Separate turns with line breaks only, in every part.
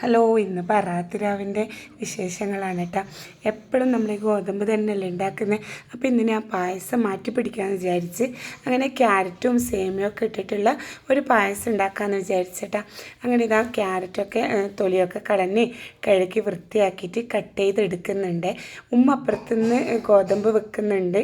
Hello ഇന്ന് പറാത്തിരാവിന്റെ വിശേഷങ്ങളാണ് കേട്ടോ. എപ്പോഴും നമ്മൾ ഈ ഗോതമ്പ് തന്നെയല്ലേ ഉണ്ടാക്കുന്നത് അപ്പോൾ ഇന്ന് ഞാൻ പായസം മാറ്റി പിടിക്കാമെന്ന് വിചാരിച്ച് അങ്ങനെ ക്യാരറ്റും സേമിയും ഒക്കെ ഇട്ടിട്ടുള്ള ഒരു പായസം ഉണ്ടാക്കാമെന്ന് വിചാരിച്ചിട്ടാ അങ്ങനെ ഇതാ ക്യാരറ്റൊക്കെ തൊലിയൊക്കെ കളഞ്ഞ് കഴുകി വൃത്തിയാക്കിയിട്ട് കട്ട് ചെയ്തെടുക്കുന്നുണ്ട്. ഉമ്മ അപ്പുറത്തുനിന്ന് ഗോതമ്പ് വെക്കുന്നുണ്ട്.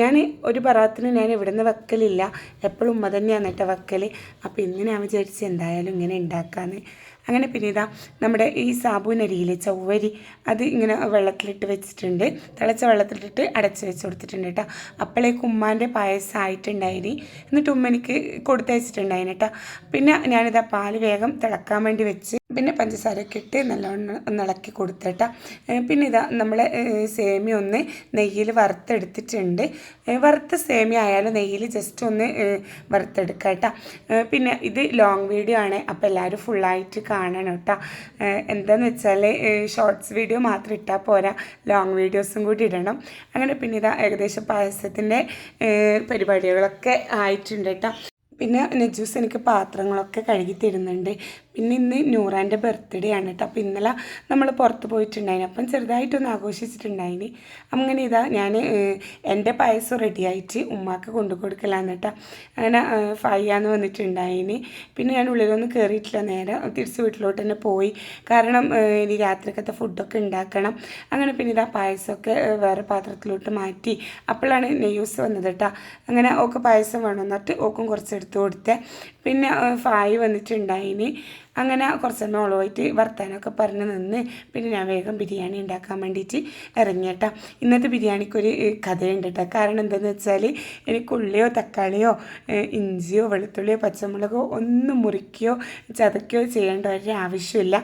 ഞാൻ ഒരു പറാത്തിന് ഞാൻ ഇവിടുന്ന് വെക്കലില്ല. എപ്പോഴും ഉമ്മ തന്നെയാണ് കേട്ടോ വെക്കൽ അപ്പോൾ ഇന്ന് ഞാൻ വിചാരിച്ച് എന്തായാലും ഇങ്ങനെ ഉണ്ടാക്കാമെന്ന് അങ്ങനെ പിന്നെ ഇതാ നമ്മുടെ ഈ സാബുനരിയിലെ ചൊവ്വരി അത് ഇങ്ങനെ വെള്ളത്തിലിട്ട് വെച്ചിട്ടുണ്ട്. തിളച്ച വെള്ളത്തിലിട്ട് അടച്ച് വെച്ച് കൊടുത്തിട്ടുണ്ട് കേട്ടോ. അപ്പോഴേക്ക് ഉമ്മാന്റെ പായസം ആയിട്ടുണ്ടായിന് എന്നിട്ട് ഉമ്മ എനിക്ക് കൊടുത്തയച്ചിട്ടുണ്ടായിന് കേട്ടോ. പിന്നെ ഞാനിതാ പാൽ വേഗം തിളക്കാൻ വേണ്ടി വെച്ച് പിന്നെ പഞ്ചസാരയൊക്കെ ഇട്ട് നല്ലോണം ഒന്ന് ഇളക്കി കൊടുത്തിട്ട. പിന്നെ ഇതാ നമ്മൾ സേമിയ ഒന്ന് നെയ്യിൽ വറുത്തെടുത്തിട്ടുണ്ട്. വറുത്ത സേമിയ ആയാലും നെയ്യിൽ ജസ്റ്റ് ഒന്ന് വറുത്തെടുക്കാം കേട്ടോ പിന്നെ ഇത് ലോങ് വീഡിയോ ആണ്. അപ്പോൾ എല്ലാവരും ഫുള്ളായിട്ട് കാണണം കേട്ടോ. എന്താണെന്ന് വെച്ചാൽ ഷോർട്സ് വീഡിയോ മാത്രം ഇട്ടാൽ പോരാ. ലോങ് വീഡിയോസും കൂടി ഇടണം. അങ്ങനെ പിന്നെ ഇതാ ഏകദേശം പായസത്തിന്റെ പരിപാടികളൊക്കെ ആയിട്ടുണ്ട് കേട്ടോ. പിന്നെ നജൂസ് എനിക്ക് പാത്രങ്ങളൊക്കെ കഴുകി തരുന്നുണ്ട്. പിന്നെ ഇന്ന് നൂറാന്റെ ബർത്ത്ഡേ ആണ് കേട്ടോ അപ്പോൾ ഇന്നലെ നമ്മൾ പുറത്ത് പോയിട്ടുണ്ടായിന്. അപ്പം ചെറുതായിട്ടൊന്ന് ആഘോഷിച്ചിട്ടുണ്ടായിന്. അങ്ങനെ ഇതാ ഞാൻ എന്റെ പായസം റെഡിയായിട്ട് ഉമ്മാക്ക് കൊണ്ടു കൊടുക്കലാന്ന് കേട്ടോ അങ്ങനെ ഫയ്യാന്ന് വന്നിട്ടുണ്ടായിന്. പിന്നെ ഞാൻ ഉള്ളിലൊന്നും കയറിയിട്ടില്ല നേരെ തിരിച്ച് വീട്ടിലോട്ട് തന്നെ പോയി. കാരണം ഇനി രാത്രിക്കത്തെ ഫുഡൊക്കെ ഉണ്ടാക്കണം. അങ്ങനെ പിന്നെ ഇതാ പായസമൊക്കെ വേറെ പാത്രത്തിലോട്ട് മാറ്റി. അപ്പോഴാണ് നെയ്യൂസ് വന്നത് കേട്ടോ അങ്ങനെ ഓക്കെ പായസം വേണമെന്നിട്ട് ഓക്കും കുറച്ച് എടുത്ത് കൊടുത്തേ പിന്നെ ഫായ് വന്നിട്ടുണ്ടായിന്. അങ്ങനെ കുറച്ച് സമയം ഓളുമായിട്ട് വർത്താനമൊക്കെ പറഞ്ഞ് നിന്ന് പിന്നെ ഞാൻ വേഗം ബിരിയാണി ഉണ്ടാക്കാൻ വേണ്ടിയിട്ട് ഇറങ്ങിയട്ടോ. ഇന്നത്തെ ബിരിയാണിക്കൊരു കഥയുണ്ട് കേട്ടോ കാരണം എന്താണെന്ന് വെച്ചാൽ എനിക്ക് ഉള്ളിയോ തക്കാളിയോ ഇഞ്ചിയോ വെളുത്തുള്ളിയോ പച്ചമുളകോ ഒന്നും മുറിക്കുകയോ ചതക്കുകയോ ചെയ്യേണ്ട ഒരു ആവശ്യമില്ല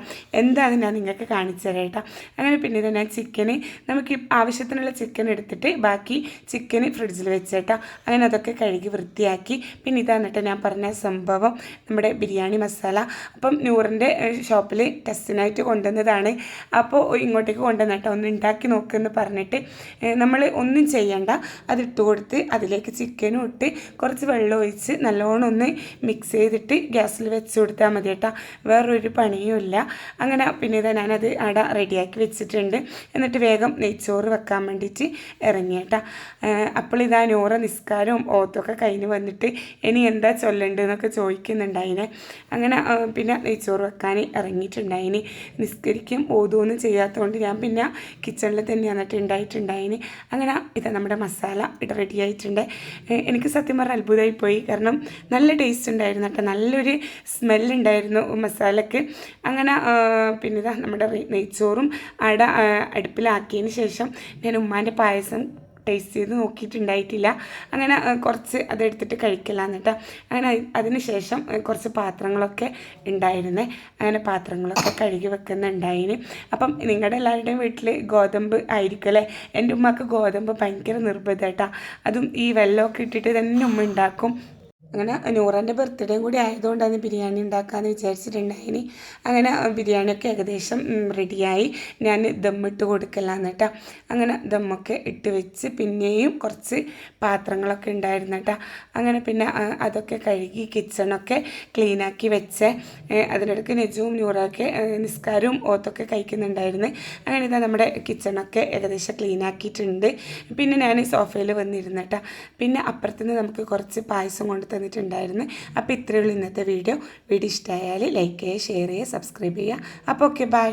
എന്താണ് ഞാൻ നിങ്ങൾക്ക് കാണിച്ചു തരാം കേട്ടോ അങ്ങനെ പിന്നെ ഞാൻ ചിക്കന് നമുക്ക് ആവശ്യത്തിനുള്ള ചിക്കൻ എടുത്തിട്ട് ബാക്കി ചിക്കന് ഫ്രിഡ്ജിൽ വെച്ചേട്ടോ. അങ്ങനെ അതൊക്കെ കഴുകി വൃത്തിയാക്കി. പിന്നെ ഇതാണ് കേട്ടോ ഞാൻ പറഞ്ഞ സംഭവം നമ്മുടെ ബിരിയാണി മസാല. അപ്പം നൂറിന്റെ ഷോപ്പിൽ ടെസ്റ്റിനായിട്ട് കൊണ്ടുവന്നതാണ്. അപ്പോൾ ഇങ്ങോട്ടേക്ക് കൊണ്ടുവന്നിട്ട് ഒന്ന് ഉണ്ടാക്കി നോക്കുമെന്ന് പറഞ്ഞിട്ട് നമ്മൾ ഒന്നും ചെയ്യണ്ട. അതിട്ട് കൊടുത്ത് അതിലേക്ക് ചിക്കനും ഇട്ട് കുറച്ച് വെള്ളം ഒഴിച്ച് നല്ലോണം ഒന്ന് മിക്സ് ചെയ്തിട്ട് ഗ്യാസിൽ വെച്ച് കൊടുത്താൽ മതി കേട്ടോ. വേറൊരു പണിയുമില്ല അങ്ങനെ പിന്നെ ഇതാ ഞാനത് അട റെഡിയാക്കി വെച്ചിട്ടുണ്ട്. എന്നിട്ട് വേഗം നെയ്ച്ചോറ് വെക്കാൻ വേണ്ടിയിട്ട് ഇറങ്ങി കേട്ടോ. അപ്പോൾ ഇതാ നൂറ നിസ്കാരവും ഓത്തൊക്കെ കഴിഞ്ഞ് വന്നിട്ട് ഇനി എന്താ ചൊല്ലേണ്ടതെന്നൊക്കെ ചോദിക്കുന്നുണ്ടായിനെ. അങ്ങനെ പിന്നെ നെയ്ച്ചോറ് വെക്കാൻ ഇറങ്ങിയിട്ടുണ്ടായിന്. നിസ്കരിക്കും ഓതുമൊന്നും ചെയ്യാത്തതുകൊണ്ട് ഞാൻ പിന്നെ കിച്ചണിൽ തന്നെ വന്നിട്ട് ഉണ്ടായിട്ടുണ്ടായിന് അങ്ങനെ ഇത് നമ്മുടെ മസാല ഇത് റെഡി ആയിട്ടുണ്ട്. എനിക്ക് സത്യം പറഞ്ഞാൽ അത്ഭുതമായി പോയി കാരണം നല്ല ടേസ്റ്റ് ഉണ്ടായിരുന്നു കേട്ടോ. നല്ലൊരു സ്മെല്ലുണ്ടായിരുന്നു മസാലക്ക്. അങ്ങനെ പിന്നെ ഇതാ നമ്മുടെ നെയ്ച്ചോറും അട അടുപ്പിലാക്കിയതിന് ശേഷം ഞാൻ ഉമ്മാന്റെ പായസം ടേസ്റ്റ് ചെയ്ത് നോക്കിയിട്ടുണ്ടായിട്ടില്ല. അങ്ങനെ കുറച്ച് അതെടുത്തിട്ട് കഴിക്കലാന്ന് കേട്ടോ അങ്ങനെ അതിന് ശേഷം കുറച്ച് പാത്രങ്ങളൊക്കെ ഉണ്ടായിരുന്നേ. അങ്ങനെ പാത്രങ്ങളൊക്കെ കഴുകി വെക്കുന്നുണ്ടായിന്. അപ്പം നിങ്ങളുടെ എല്ലാവരുടെയും വീട്ടിൽ ഗോതമ്പ് ആയിരിക്കും അല്ലേ എന്റെ ഉമ്മക്ക് ഗോതമ്പ് ഭയങ്കര നിർബന്ധം കേട്ടോ അതും ഈ വെള്ളമൊക്കെ ഇട്ടിട്ട് തന്നെ ഉമ്മ ഉണ്ടാക്കും. അങ്ങനെ നൂറിന്റെ ബർത്ത്ഡേയും കൂടി ആയതുകൊണ്ടാണ് ബിരിയാണി ഉണ്ടാക്കാമെന്ന് വിചാരിച്ചിട്ടുണ്ടായിന്. അങ്ങനെ ബിരിയാണിയൊക്കെ ഏകദേശം റെഡിയായി ഞാൻ ദമ്മിട്ട് കൊടുക്കലാന്ന് കേട്ടോ. അങ്ങനെ ദമ്മൊക്കെ ഇട്ട് വെച്ച് പിന്നെയും കുറച്ച് പാത്രങ്ങളൊക്കെ ഉണ്ടായിരുന്നു കേട്ടോ. അങ്ങനെ പിന്നെ അതൊക്കെ കഴുകി കിച്ചണൊക്കെ ക്ലീനാക്കി വെച്ച് അതിനിടയ്ക്ക് നെജുവും നൂറൊക്കെ നിസ്കാരവും ഓത്തൊക്കെ കഴിക്കുന്നുണ്ടായിരുന്നു. അങ്ങനെ ഇതാ നമ്മുടെ കിച്ചണൊക്കെ ഏകദേശം ക്ലീനാക്കിയിട്ടുണ്ട് പിന്നെ ഞാൻ സോഫയിൽ വന്നിരുന്നു കേട്ടോ. പിന്നെ അപ്പുറത്തുനിന്ന് നമുക്ക് കുറച്ച് പായസം കൊണ്ട് തന്നിട്ടുണ്ടായിരുന്നു അപ്പോൾ ഇത്രയുള്ള ഇന്നത്തെ വീഡിയോ. വീഡിയോ ഇഷ്ടമായാൽ ലൈക്ക് ചെയ്യുക ഷെയർ ചെയ്യുക സബ്സ്ക്രൈബ് ചെയ്യുക. അപ്പോൾ ഓക്കെ ബൈ